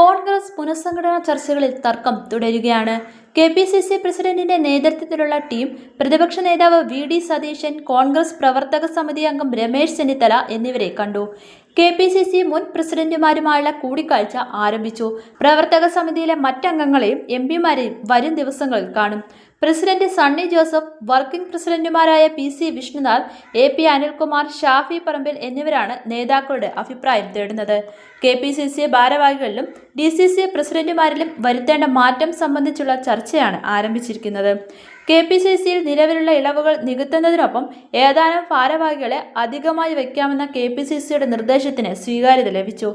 കോൺഗ്രസ് പുനഃസംഘടനാ ചർച്ചകളിൽ തർക്കം തുടരുകയാണ്. കെ പി സി സി പ്രസിഡന്റിന്റെ നേതൃത്വത്തിലുള്ള ടീം പ്രതിപക്ഷ നേതാവ് വി ഡി സതീശൻ കോൺഗ്രസ് പ്രവർത്തക സമിതി അംഗം രമേശ് ചെന്നിത്തല എന്നിവരെ കണ്ടു. കെ പി സി സി മുൻ പ്രസിഡന്റുമാരുമായുള്ള കൂടിക്കാഴ്ച ആരംഭിച്ചു. പ്രവർത്തക സമിതിയിലെ മറ്റംഗങ്ങളെയും എം പിമാരെയും വരും ദിവസങ്ങളിൽ കാണും. പ്രസിഡന്റ് സണ്ണി ജോസഫ് വർക്കിംഗ് പ്രസിഡന്റുമാരായ P C Vishnunath A P Anilkumar Shafi Parambil എന്നിവരാണ് നേതാക്കളുടെ അഭിപ്രായം തേടുന്നത്. കെ പി സി സി ഭാരവാഹികളിലും ഡി സി സി പ്രസിഡന്റുമാരിലും വരുത്തേണ്ട മാറ്റം സംബന്ധിച്ചുള്ള ചർച്ചയാണ് ആരംഭിച്ചിരിക്കുന്നത്. കെ പി സി സിയിൽ നിലവിലുള്ള ഇളവുകൾ നികത്തുന്നതിനൊപ്പം ഏതാനും ഭാരവാഹികളെ അധികമായി വയ്ക്കാമെന്ന കെ പി സി സിയുടെ നിർദ്ദേശത്തിന് സ്വീകാര്യത ലഭിച്ചു.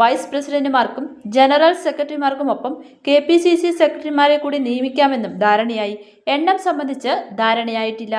വൈസ് പ്രസിഡന്റുമാർക്കും ജനറൽ സെക്രട്ടറിമാർക്കുമൊപ്പം കെ പി സി സി സെക്രട്ടറിമാരെ കൂടി നിയമിക്കാമെന്നും ധാരണയായി. എണ്ണം സംബന്ധിച്ച് ധാരണയായിട്ടില്ല.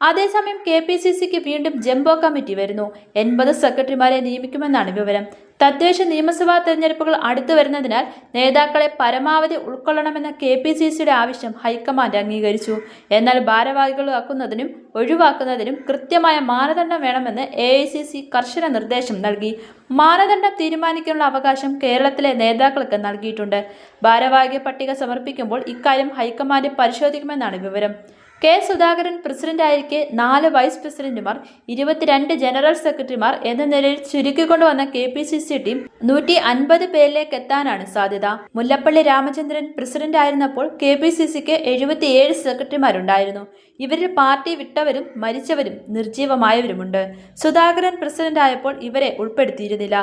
അതേസമയം കെ പി സി സിക്ക് വീണ്ടും ജംബോ കമ്മിറ്റി വരുന്നു. എൺപത് സെക്രട്ടറിമാരെ നിയമിക്കുമെന്നാണ് വിവരം. തദ്ദേശ നിയമസഭാ തെരഞ്ഞെടുപ്പുകൾ അടുത്തു വരുന്നതിനാൽ നേതാക്കളെ പരമാവധി ഉൾക്കൊള്ളണമെന്ന കെ പി സി സിയുടെ ആവശ്യം ഹൈക്കമാൻഡ് അംഗീകരിച്ചു. എന്നാൽ ഭാരവാഹികളാക്കുന്നതിനും ഒഴിവാക്കുന്നതിനും കൃത്യമായ മാനദണ്ഡം വേണമെന്ന് എ ഐ സി സി കർശന നിർദ്ദേശം നൽകി. മാനദണ്ഡം തീരുമാനിക്കാനുള്ള അവകാശം കേരളത്തിലെ നേതാക്കൾക്ക് നൽകിയിട്ടുണ്ട്. ഭാരവാഹിക പട്ടിക സമർപ്പിക്കുമ്പോൾ ഇക്കാര്യം ഹൈക്കമാൻഡ് പരിശോധിക്കുമെന്നാണ് വിവരം. കെ സുധാകരൻ പ്രസിഡന്റായിരിക്കെ നാല് വൈസ് പ്രസിഡന്റുമാർ ഇരുപത്തിരണ്ട് ജനറൽ സെക്രട്ടറിമാർ എന്ന നിലയിൽ ചുരുക്കിക്കൊണ്ടുവന്ന K P C C team നൂറ്റി അൻപത് പേരിലേക്ക് എത്താനാണ് സാധ്യത. മുല്ലപ്പള്ളി രാമചന്ദ്രൻ പ്രസിഡന്റ് ആയിരുന്നപ്പോൾ കെ പി സി സിക്ക് എഴുപത്തിയേഴ് സെക്രട്ടറിമാരുണ്ടായിരുന്നു. ഇവരിൽ പാർട്ടി വിട്ടവരും മരിച്ചവരും നിർജീവമായവരുമുണ്ട്. സുധാകരൻ പ്രസിഡന്റ് ആയപ്പോൾ ഇവരെ ഉൾപ്പെടുത്തിയിരുന്നില്ല.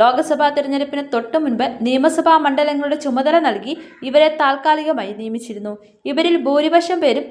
ലോക്സഭാ തെരഞ്ഞെടുപ്പിന് തൊട്ടു മുൻപ് നിയമസഭാ മണ്ഡലങ്ങളുടെ ചുമതല നൽകി ഇവരെ താൽക്കാലികമായി നിയമിച്ചിരുന്നു. ഇവരിൽ ഭൂരിപക്ഷം പേരും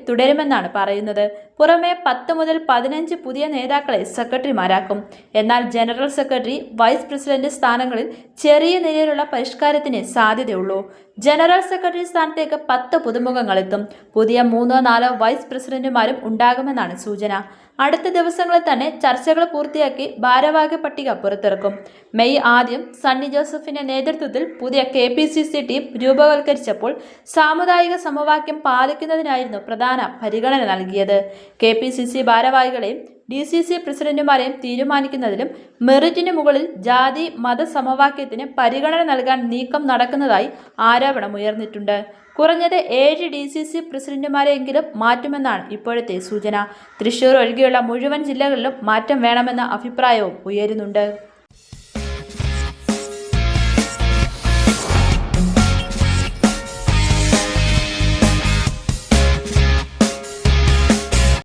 തുടരുമെന്നാണ് പറയുന്നത്. പുറമെ പത്ത് മുതൽ പതിനഞ്ച് പുതിയ നേതാക്കളെ സെക്രട്ടറിമാരാക്കും. എന്നാൽ ജനറൽ സെക്രട്ടറി വൈസ് പ്രസിഡന്റ് സ്ഥാനങ്ങളിൽ ചെറിയ നിലയിലുള്ള പരിഷ്കാരത്തിന് സാധ്യതയുള്ളൂ. ജനറൽ സെക്രട്ടറി സ്ഥാനത്തേക്ക് പത്ത് പുതുമുഖങ്ങളെത്തും. പുതിയ മൂന്നോ നാലോ വൈസ് പ്രസിഡന്റുമാരും ഉണ്ടാകുമെന്നാണ് സൂചന. അടുത്ത ദിവസങ്ങളിൽ തന്നെ ചർച്ചകൾ പൂർത്തിയാക്കി ഭാരവാഹി പട്ടിക പുറത്തിറക്കും. മെയ് ആദ്യം സണ്ണി ജോസഫിന്റെ നേതൃത്വത്തിൽ പുതിയ K P C C team രൂപവൽക്കരിച്ചപ്പോൾ സാമുദായിക സമവാക്യം പാലിക്കുന്നതിനായിരുന്നു പ്രധാന പരിഗണന നൽകിയത്. കെ പി സി സി ഭാരവാഹികളെയും ഡി സി സി പ്രസിഡന്റുമാരെയും തീരുമാനിക്കുന്നതിലും മെറിറ്റിന് മുകളിൽ ജാതി മത സമവാക്യത്തിന് പരിഗണന നൽകാൻ നീക്കം നടക്കുന്നതായി ആരോപണമുയർന്നിട്ടുണ്ട് കുറഞ്ഞത് ഏഴ് ഡി സി സി പ്രസിഡന്റുമാരെയെങ്കിലും മാറ്റുമെന്നാണ് ഇപ്പോഴത്തെ സൂചന. തൃശൂർ ഒഴികെയുള്ള മുഴുവൻ ജില്ലകളിലും മാറ്റം വേണമെന്ന അഭിപ്രായവും ഉയരുന്നുണ്ട്.